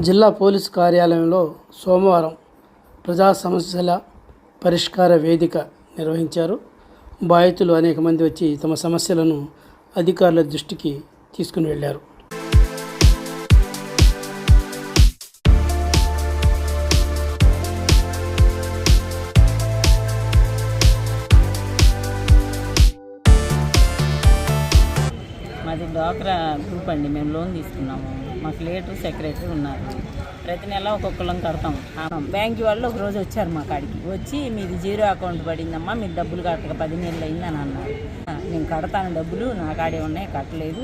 జిల్లా పోలీసు కార్యాలయంలో సోమవారం ప్రజా సమస్యల పరిష్కార వేదిక నిర్వహించారు. బాధితులు అనేక మంది వచ్చి తమ సమస్యలను అధికారుల దృష్టికి తీసుకుని వెళ్ళారు. మాది డ్వాక్రా గ్రూప్ అండి మేము లోన్ తీసుకున్నాము. మాకు లీడర్ సెక్రటరీ ఉన్నారు. ప్రతి నెల ఒక్కొక్కరం కడతాం. బ్యాంక్ వాళ్ళు ఒక రోజు వచ్చారు మా కాడికి. వచ్చి మీది జీరో అకౌంట్ పడిందమ్మా మీరు డబ్బులు కట్టక పది నెలలు అయిందని అన్నారు. నేను కడతాను డబ్బులు నా కాడే ఉన్నాయి కట్టలేదు.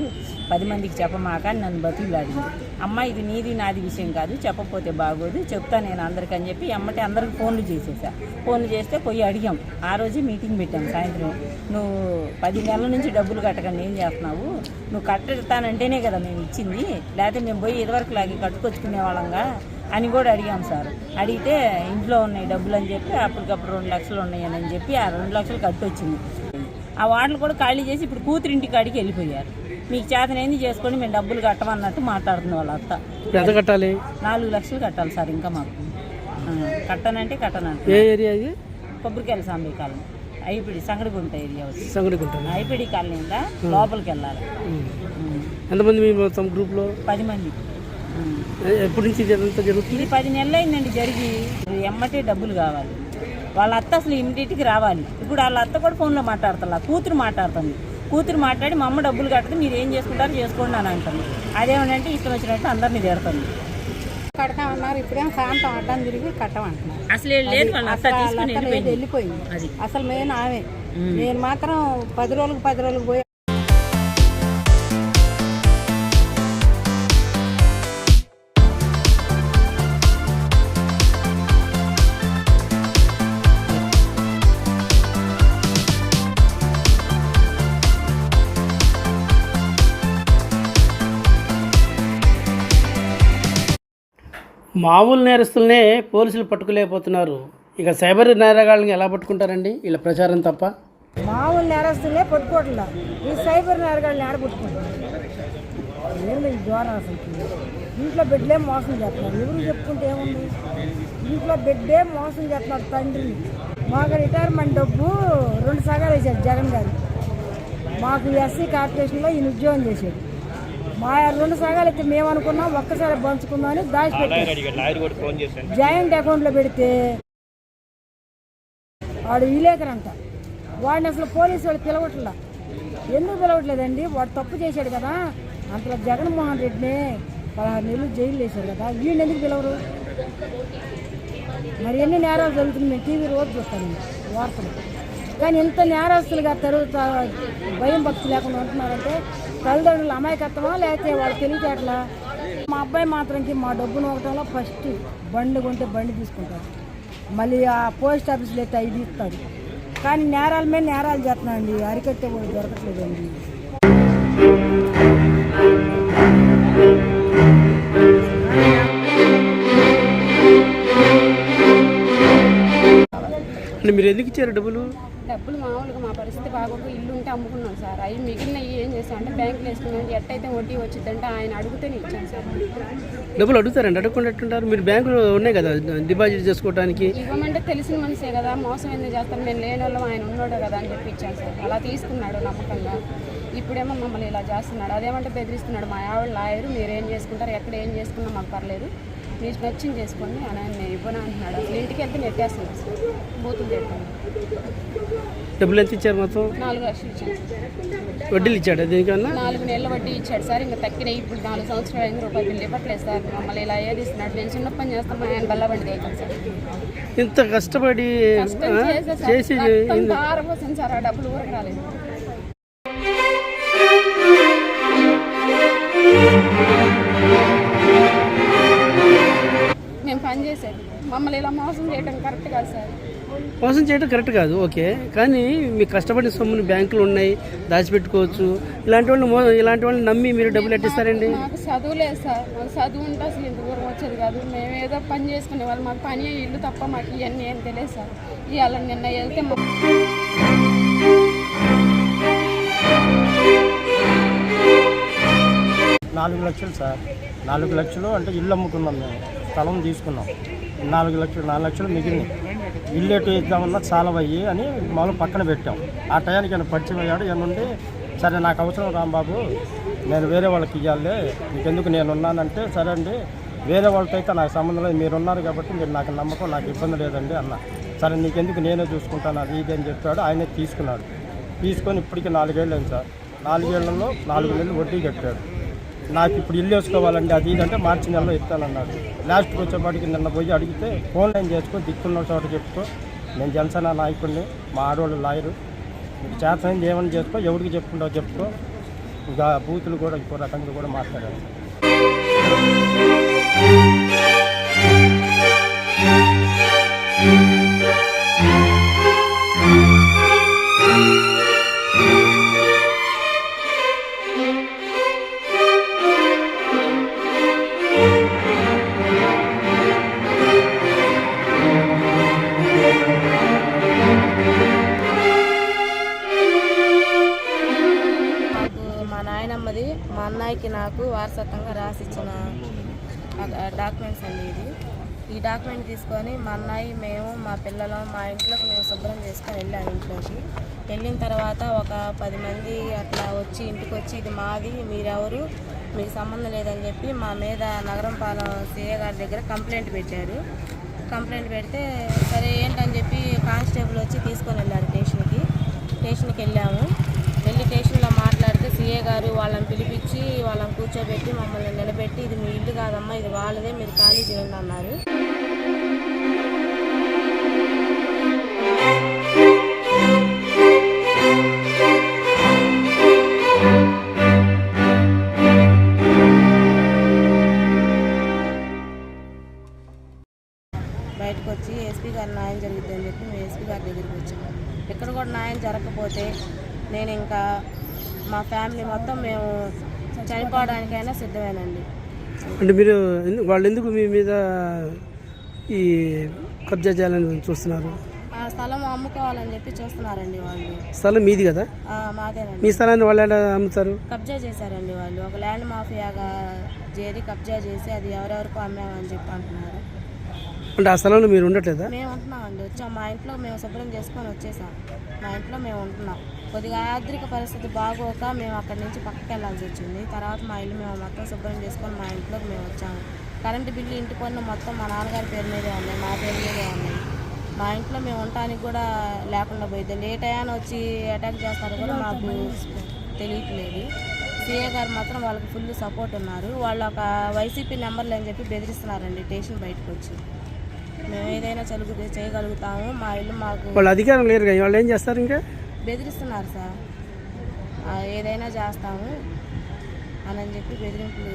పది మందికి చెప్పమాక అని నన్ను బతుకులాడింది అమ్మ ఇది నీది నాది విషయం కాదు చెప్పకపోతే బాగోదు చెప్తా నేను అందరికీ అని చెప్పి అమ్మటే అందరికి ఫోన్లు చేసేసా. ఫోన్లు చేస్తే పోయి అడిగాం. ఆ రోజే మీటింగ్ పెట్టాం సాయంత్రం. నువ్వు పది నెలల నుంచి డబ్బులు కట్టకుండా ఏం చేస్తున్నావు? నువ్వు కట్టతానంటేనే కదా మేము ఇచ్చింది. లేకపోతే మేము పోయి ఇదివరకు లాగి కట్టుకొచ్చుకునే వాళ్ళంగా అని కూడా అడిగాం సార్. అడిగితే ఇంట్లో ఉన్నాయి డబ్బులు అని చెప్పి అప్పటికప్పుడు రెండు లక్షలు ఉన్నాయని అని చెప్పి ఆ రెండు లక్షలు కట్టొచ్చింది. ఆ వాటలు కూడా ఖాళీ చేసి ఇప్పుడు కూతురింటికి కాడికి వెళ్ళిపోయారు. మీకు చేతనేంది చేసుకొని మేము డబ్బులు కట్టమన్నట్టు మాట్లాడుతుంది వాళ్ళ అత్త ఇప్పుడు ఎంత కట్టాలి? నాలుగు లక్షలు కట్టాలి సార్ ఇంకా మాకు. కట్టనంటే కట్టనంటే ఏ ఏరియా ఇది? కొబ్బరికాయల సాంబీ కాలనీ. ఐపిడి సంగడిగుంట ఏరియా వచ్చి సంగడికుంటాను ఐపిడి కాలనీ ఉందా లోపలికి వెళ్ళాలి. ఎంతమంది మీ మొత్తం గ్రూప్లో? పది మంది. ఎప్పటి నుంచి జరుగుతుంది? ఇది పది నెలలు అయిందండి జరిగి. ఎమ్మటే డబ్బులు కావాలి. వాళ్ళ అత్త అసలు ఇమ్మీడియట్కి రావాలి. ఇప్పుడు వాళ్ళ అత్త కూడా ఫోన్లో మాట్లాడుతున్నా కూతురు మాట్లాడుతుంది. కూతురు మాట్లాడి మా అమ్మ డబ్బులు కడితే మీరు ఏం చేసుకుంటారో చేసుకోండి అని అంటుంది. అదేమనంటే ఇష్టం వచ్చినట్టు అందరినీ తిడుతుంది కడతామన్నారు ఇప్పుడేం శాంతం అడ్డం తిరిగి కట్టమంటున్నారు. అసలు వెళ్ళిపోయింది. అసలు మెయిన్ ఆమె. నేను మాత్రం పది రోజులకు పది రోజులకు పోయి మామూలు నేరస్తులనే పోలీసులు పట్టుకోలేకపోతున్నారు. ఇక సైబర్ నేరగాళ్ళని ఎలా పట్టుకుంటారండి? వీళ్ళ ప్రచారం తప్ప. మామూలు నేరస్తులే పట్టుకోవట్లా ఈ సైబర్ నేరగాళ్ళని ఆడ పట్టుకుంటున్నారు ఏంది అసలు. ఇంట్లో బిడ్డలే మోసం చేస్తున్నారు. ఎవరు చెప్పుకుంటే ఏముంది? ఇంట్లో బిడ్డే మోసం చేస్తున్నారు తండ్రిని. మాకు రిటైర్మెంట్ డబ్బు రెండు సగాలు వేసాడు జగన్ గారు. మాకు ఎస్సీ కార్పొరేషన్లో ఈయన ఉద్యోగం చేసాడు మా రెండు సగాలు అయితే మేము అనుకున్నాం ఒక్కసారి పంచుకుందాం అని దాచిపెట్టాడు జాయింట్ అకౌంట్లో పెడితే వాడు విలేకరంట వాడిని అసలు పోలీసు వాళ్ళు పిలవట్లా. ఎందుకు పిలవట్లేదండి? వాడు తప్పు చేశాడు కదా. అంతలో జగన్మోహన్ రెడ్డిని పదహారు నెలలు జైలు వేశాడు కదా. వీడిని ఎందుకు పిలవరు? మరి ఎన్ని నేరాలు జరుగుతుంది మేము టీవీ రోజు చూస్తాను వార్తలు. కానీ ఇంత నేరస్తులుగా తరుగుతా భయం భక్తి లేకుండా ఉంటున్నారంటే తల్లిదండ్రులు అమాయకత్వమా లేకపోతే వాళ్ళు తెలివితేటలా? మా అబ్బాయి మాత్రంకి మా డబ్బును ఒకటంలో ఫస్ట్ బండి కొంటే బండి తీసుకుంటారు. మళ్ళీ ఆ పోస్ట్ ఆఫీస్లో అయితే ఐదు ఇస్తాడు కానీ నేరాల మీద నేరాలు చేస్తున్నాయండి అరికట్టే కూడా దొరకట్లేదండి. అంటే మీరు ఎందుకు ఇచ్చారు డబ్బులు? డబ్బులు మామూలుగా మా పరిస్థితి బాగోక ఇల్లు ఉంటే అమ్ముకున్నాం సార్. అవి మిగిలినవి ఏం చేస్తాం అంటే బ్యాంకులో వేసుకున్నాం. ఎట్టయితే వడ్డీ వచ్చిందంటే ఆయన అడుగుతూనే ఇచ్చాను సార్. డబ్బులు అడుగుతారండి అడగకుండా ఎట్టుంటారు మీరు బ్యాంకులో ఉన్నాయి కదా డిపాజిట్ చేసుకోవడానికి ఇవ్వమంటే తెలిసిన మనిషే కదా మోసం ఎందుకు చేస్తాం మేము లేని వాళ్ళం ఆయన ఉన్నాడు కదా అని చెప్పి ఇచ్చాను సార్. అలా తీసుకున్నాడు నమ్మకంగా. ఇప్పుడేమో మమ్మల్ని ఇలా చేస్తున్నాడు. అదేమంటే బెదిరిస్తున్నాడు మా ఆవిడ లాయరు మీరు ఏం చేసుకుంటారు? ఎక్కడ ఏం చేసుకున్నా మాకు పర్లేదు. మీరు నచ్చింది చేసుకోండి అని ఆయన నేను ఇవ్వను అంటున్నాడు. అసలు ఇంటికి వెళ్తే నెట్టేస్తున్నాడు సార్ బూతులు తిడుతున్నాడు డబ్బులు ఎంత ఇచ్చారు మొత్తం? నాలుగు లక్షలు ఇచ్చాను సార్ వడ్డీలు ఇచ్చాడు దేనికన్నా? నాలుగు నెలల వడ్డీ ఇచ్చాడు సార్. ఇంకా తక్కిన ఇప్పుడు నాలుగు సంవత్సరాలు అయింది రూపాయలు బిల్లు ఇవ్వట్లేదు సార్. మమ్మల్ని ఇలా ఏదిస్తున్నాడు. నేను చిన్న పని చేస్తాం మా ఆయన బల్లబండి తెచ్చాను సార్. ఇంత కష్టపడి చేసే సార్. ఆ డబ్బులు ఊరికి రాలేదు. మమ్మల్ని ఇలా మోసం చేయడం కరెక్ట్ కాదు సార్. మోసం చేయడం కరెక్ట్ కాదు ఓకే. కానీ మీ కష్టపడిన సొమ్ముని బ్యాంకులు ఉన్నాయి దాచిపెట్టుకోవచ్చు. ఇలాంటి వాళ్ళు మో ఇలాంటి వాళ్ళని నమ్మి మీరు డబ్బులు ఎట్టిస్తారండి? మాకు చదువు లేదు సార్. మాకు చదువు ఉంటే అసలు ఇంత దూరం వచ్చేది కాదు. మేము ఏదో పని చేసుకునే వాళ్ళు. మాకు పని ఇల్లు తప్ప మాకు ఇవన్నీ ఏం తెలియదు సార్. ఇవాళ నిన్న వెళ్తే నాలుగు లక్షలు సార్. నాలుగు లక్షలు అంటే ఇల్లు అమ్ముకున్నాం మేము. స్థలం తీసుకున్నాం. నాలుగు లక్షలు నాలుగు లక్షలు మిగిలినాయి ఇల్లు ఎటు ఇద్దామన్నా చాలా అయ్యి అని మామూలు పక్కన పెట్టాం. ఆ టయానికి ఆయన పరిచయం అయ్యాడు ఈయన సరే నాకు అవసరం రాంబాబు నేను వేరే వాళ్ళకి ఇవ్వాలి నీకెందుకు నేను ఉన్నానంటే సరే అండి వేరే వాళ్ళతో అయితే నాకు సంబంధం లేదు మీరు ఉన్నారు కాబట్టి మీరు నాకు నమ్మకం నాకు ఇబ్బంది లేదండి అన్న. సరే నీకెందుకు నేనే చూసుకుంటాను అది ఇది అని చెప్పాడు ఆయనే తీసుకున్నాడు. తీసుకొని ఇప్పటికి నాలుగేళ్ళు అయింది సార్. నాలుగేళ్ళలో నాలుగు నెలలు వడ్డీ కట్టాడు. నాకు ఇప్పుడు ఇల్లు వేసుకోవాలండి అది ఇదంటే మార్చి నెలలో ఇస్తానన్నాడు లాస్ట్కి వచ్చేపాటికి నిన్న పోయి అడిగితే ఫోన్ లైన్ చేసుకో దిక్కున్న చోట చెప్పుకో. నేను జనసేన నాయకుడిని మా ఆడవాళ్ళు లాయరు. మీకు చేతనైంది ఏమని చేసుకో ఎవరికి చెప్పుకుంటావు చెప్పుకో. ఇంకా బూతులు కూడా ఇంకో రకంగా కూడా మాట్లాడారు. మాకు అది మా అన్నయ్యకి నాకు వారసత్వంగా రాసిచ్చిన డాక్యుమెంట్స్ అండి ఇది. ఈ డాక్యుమెంట్ తీసుకొని మా అన్నయ్య మేము మా పిల్లలు మా ఇంట్లోకి మేము శుభ్రం చేసుకొని వెళ్ళాము ఇంట్లోకి. వెళ్ళిన తర్వాత ఒక పది మంది అట్లా వచ్చి ఇంటికి వచ్చి ఇది మాది మీరెవరు మీకు సంబంధం లేదని చెప్పి మా మీద నగరం పాలెం సీఏ గారి దగ్గర కంప్లైంట్ పెట్టారు. కంప్లైంట్ పెడితే సరే ఏంటని చెప్పి కానిస్టేబుల్ వచ్చి తీసుకొని వెళ్ళారు స్టేషన్కి. స్టేషన్కి వెళ్ళాము. వెళ్ళి స్టేషన్ మాట్లాడితే గారు వాళ్ళని పిలిపించి వాళ్ళని కూర్చోబెట్టి మమ్మల్ని నిలబెట్టి ఇది మీ ఇల్లు కాదమ్మా ఇది వాళ్ళదే మీరు ఖాళీ చేయండి అన్నారు. బయటకు వచ్చి ఎస్పీ గారు న్యాయం జరుగుతుంది అని చెప్పి మేము ఎస్పీ గారి దగ్గరికి వచ్చాము ఇక్కడ కూడా న్యాయం జరగకపోతే నేను ఇంకా మా ఫ్యామిలీ మొత్తం మేము చనిపోవడానికైనా సిద్ధమేనండి. అంటే మీరు వాళ్ళు ఎందుకు మీ మీద ఈ కబ్జా చేయాలని చూస్తున్నారు? ఆ స్థలం అమ్ముకోవాలని చెప్పి చూస్తున్నారండి వాళ్ళు. స్థలం మీది కదా? ఆ, మాదేనండి. మీ స్థలాన్ని వాళ్ళు ఎలా అమ్ముతారు? కబ్జా చేశారండి వాళ్ళు. ఒక ల్యాండ్ మాఫియాగా చేరి కబ్జా చేసి అది ఎవరెవరికో అమ్మామని చెప్పి అంటున్నారు. అంటే ఆ స్థలంలో మీరు ఉండట్లేదా? మేము ఉంటున్నామండి. వచ్చాం. మా ఇంట్లో మేము శుభ్రం చేసుకొని వచ్చేసాం. మా ఇంట్లో మేము ఉంటున్నాం. కొద్దిగా ఆర్థిక పరిస్థితి బాగోక మేము అక్కడి నుంచి పక్కకి వెళ్ళాల్సి వచ్చింది. తర్వాత మా ఇల్లు మేము మొత్తం శుభ్రం చేసుకొని మా ఇంట్లోకి మేము వచ్చాము. కరెంటు బిల్లు ఇంటి పన్ను మొత్తం మా నాన్నగారి పేరు మీదే ఉన్నాయి మా పేరు మీదే ఉన్నాయి. మా ఇంట్లో మేము ఉండటానికి కూడా లేకుండా పోయింది. లేట్ అయ్యాను వచ్చి అటాక్ చేస్తారు కూడా మాకు తెలియట్లేదు. సీఏ గారు మాత్రం వాళ్ళకి ఫుల్ సపోర్ట్ ఉన్నారు. వాళ్ళు ఒక వైసీపీ నెంబర్లు అని చెప్పి బెదిరిస్తున్నారండి స్టేషన్ బయటకు వచ్చి. మేము ఏదైనా చలుగు చేయగలుగుతాము. మా ఇల్లు మాకు వాళ్ళు అధికారం లేరు వాళ్ళు ఏం చేస్తారు ఇంకా? బెదిరిస్తున్నారు సార్. ఏదైనా చేస్తాము అని చెప్పి బెదిరింపులు